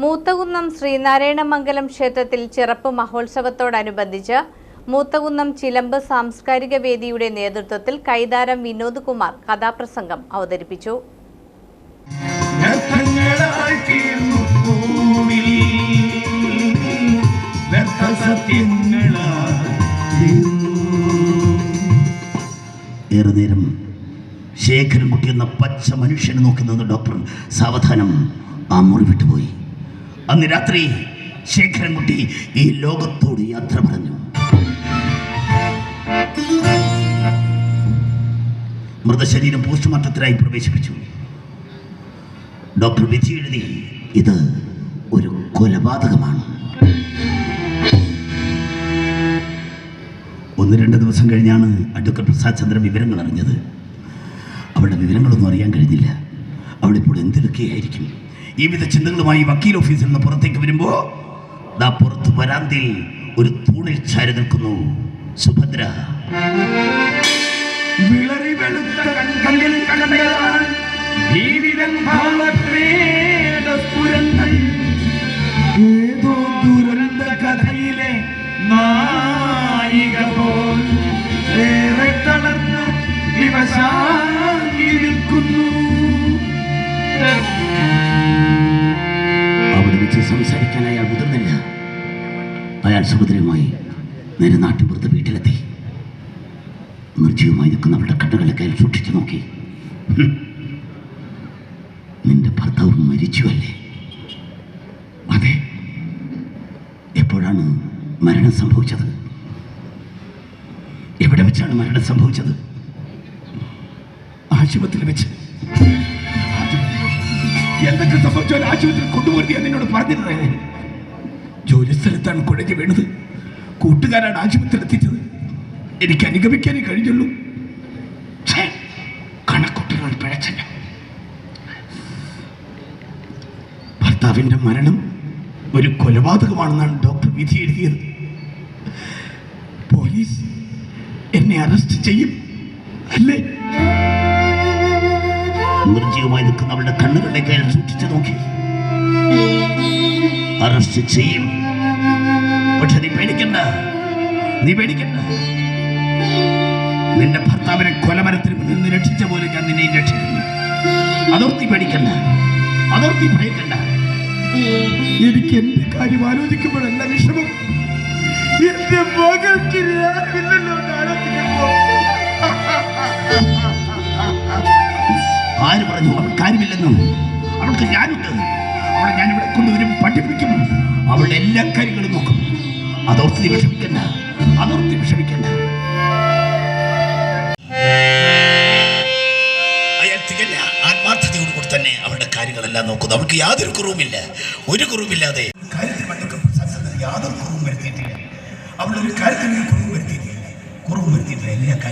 മൂത്തകുന്നം ശ്രീനാരായണ മംഗലം ക്ഷേത്രത്തിൽ ചിറപ്പ് മഹോത്സവത്തോടനുബന്ധിച്ച് മൂത്തകുന്നം ചിലമ്പ് സാംസ്കാരിക വേദിയുടെ നേതൃത്വത്തിൽ കൈതാരം വിനോദ് കുമാർ കഥാപ്രസംഗം അവതരിപ്പിച്ചു. ഏറെ നേരം ശേഖരൻകുട്ടി എന്ന പച്ച മനുഷ്യനെ നോക്കുന്നത് ഡോക്ടർ. സാവധാനം ആ മുറി വിട്ടുപോയി. അന്ന് രാത്രി ശേഖരൻകുട്ടി ഈ ലോകത്തോട് യാത്ര പറഞ്ഞു. മൃതശരീരം പോസ്റ്റ്മോർട്ടത്തിനായി പ്രവേശിപ്പിച്ചു. ഡോക്ടർ വിധി എഴുതി ഇത് ഒരു കൊലപാതകമാണ്. ഒന്ന് രണ്ട് ദിവസം കഴിഞ്ഞാണ് അഡ്വക്കറ്റ് പ്രസാദ് ചന്ദ്ര വിവരങ്ങൾ അറിഞ്ഞത്. അവളുടെ വിവരങ്ങളൊന്നും അറിയാൻ കഴിഞ്ഞില്ല. അവളിപ്പോൾ ഇപ്പോൾ എന്തൊക്കെയായിരിക്കും ഈ വിധ ചിന്തകളുമായി വക്കീൽ ഓഫീസിൽ നിന്ന് പുറത്തേക്ക് വരുമ്പോൾ ദാ പുറത്ത് വരാന്തിൽ ഒരു തൂണിൽ ചാരി നിൽക്കുന്നു. സുഭദ്ര. വിളറി വെളുത്ത നിൽക്കുന്നു. അയാൾ സുഭദ്രയുമായി നേരെ നാട്ടിൻപുറത്ത് വീട്ടിലെത്തി. നിർജീവമായി നിൽക്കുന്ന അവരുടെ കണ്ണുകളെ കയ്യിൽ സൂക്ഷിച്ചു നോക്കി. നിന്റെ ഭർത്താവ് മരിച്ചു അല്ലേ അതെ. എപ്പോഴാണ് മരണം സംഭവിച്ചത്? എവിടെ വെച്ചാണ് മരണം സംഭവിച്ചത്? ആശുപത്രിയിൽ വെച്ച്. എന്തൊക്കെ സംഭവിച്ചാൽ ആശുപത്രി കൊണ്ടുപോയി എന്നോട് പറഞ്ഞിരുന്നേ. ജോലി സ്ഥലത്താണ് കുഴഞ്ഞു വീണത് കൂട്ടുകാരാണ് ആശുപത്രിയിൽ എത്തിച്ചത് എനിക്ക് അനുഗമിക്കാനേ കഴിഞ്ഞുള്ളൂ. കണക്കുട്ടികൾ ഭർത്താവിന്റെ ഭർത്താവിന്റെ മരണം ഒരു കൊലപാതകമാണെന്നാണ് ഡോക്ടർ വിധി എഴുതിയത്. പോലീസ് എന്നെ അറസ്റ്റ് ചെയ്യും. അല്ലേ? നിർജീവമായി നിൽക്കുന്ന അവളുടെ കണ്ണുകളുടെ കയ്യിൽ സൂക്ഷിച്ചു നോക്കി. അറസ്റ്റ് ചെയ്യും. പക്ഷെ നീ പേടിക്കണ്ട. നീ പേടിക്കണ്ട. നിന്റെ ഭർത്താവിനെ കൊലമരത്തിൽ നിന്ന് രക്ഷിച്ച പോലെ ഞാൻ നിന്നെ രക്ഷിക്കുന്നു. അതോർത്തി പേടിക്കണ്ട. അതോർത്തി ഭയക്കണ്ട. എനിക്ക് എന്റെ കാര്യം ആലോചിക്കുമ്പോഴല്ല വിഷമം. എന്റെ മകൾക്ക് ആര് പറഞ്ഞു? അവൾ കാര്യമില്ലെന്നും? അവൾക്ക് ഞാനുണ്ട്. അവളെ ഞാൻ ഇവിടെ കൊണ്ടുവരും പഠിപ്പിക്കും അവളുടെ എല്ലാ കാര്യങ്ങളും നോക്കും. അതോർത്ത് വിഷമിക്കണ്ട. അതോർത്തി വിഷമിക്കണ്ട. തന്നെ അവരുടെ കാര്യങ്ങളെല്ലാം നോക്കുന്നു. അവൾക്ക് യാതൊരു കുറവുമില്ല. ഒരു കുറവുമില്ലാതെ യാതൊരു കുറവും വരുത്തിയിട്ടില്ല. അവളൊരു കാര്യത്തിൽ കുറവ് വരുത്തിയിട്ടില്ല. കുറവ് വരുത്തിയിട്ടില്ല. എല്ലാ